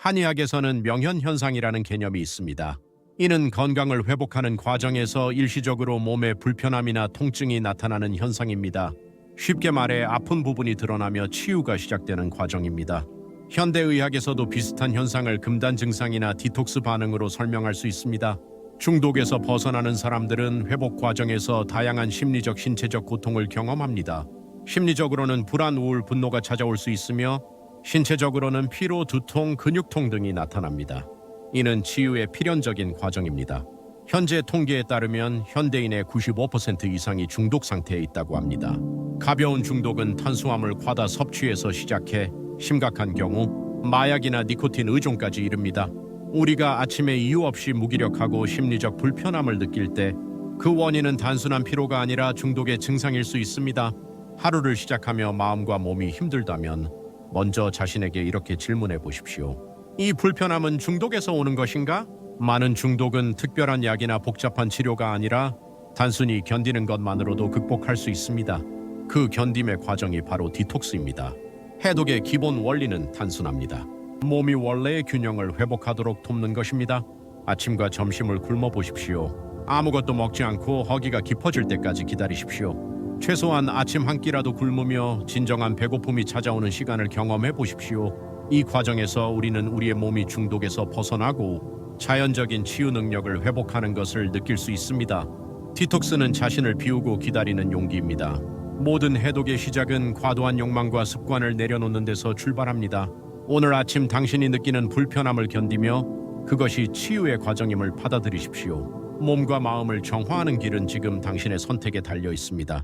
한의학에서는 명현현상이라는 개념이 있습니다. 이는 건강을 회복하는 과정에서 일시적으로 몸에 불편함이나 통증이 나타나는 현상입니다. 쉽게 말해 아픈 부분이 드러나며 치유가 시작되는 과정입니다. 현대의학에서도 비슷한 현상을 금단 증상이나 디톡스 반응으로 설명할 수 있습니다. 중독에서 벗어나는 사람들은 회복 과정에서 다양한 심리적, 신체적 고통을 경험합니다. 심리적으로는 불안, 우울, 분노가 찾아올 수 있으며 신체적으로는 피로, 두통, 근육통 등이 나타납니다. 이는 치유의 필연적인 과정입니다. 현재 통계에 따르면 현대인의 95% 이상이 중독 상태에 있다고 합니다. 가벼운 중독은 탄수화물 과다 섭취에서 시작해 심각한 경우 마약이나 니코틴 의존까지 이릅니다. 우리가 아침에 이유 없이 무기력하고 심리적 불편함을 느낄 때 그 원인은 단순한 피로가 아니라 중독의 증상일 수 있습니다. 하루를 시작하며 마음과 몸이 힘들다면 먼저 자신에게 이렇게 질문해 보십시오. 이 불편함은 중독에서 오는 것인가? 많은 중독은 특별한 약이나 복잡한 치료가 아니라 단순히 견디는 것만으로도 극복할 수 있습니다. 그 견딤의 과정이 바로 디톡스입니다. 해독의 기본 원리는 단순합니다. 몸이 원래의 균형을 회복하도록 돕는 것입니다. 아침과 점심을 굶어 보십시오. 아무것도 먹지 않고 허기가 깊어질 때까지 기다리십시오. 최소한 아침 한 끼라도 굶으며 진정한 배고픔이 찾아오는 시간을 경험해 보십시오. 이 과정에서 우리는 우리의 몸이 중독에서 벗어나고 자연적인 치유 능력을 회복하는 것을 느낄 수 있습니다. 디톡스는 자신을 비우고 기다리는 용기입니다. 모든 해독의 시작은 과도한 욕망과 습관을 내려놓는 데서 출발합니다. 오늘 아침 당신이 느끼는 불편함을 견디며 그것이 치유의 과정임을 받아들이십시오. 몸과 마음을 정화하는 길은 지금 당신의 선택에 달려 있습니다.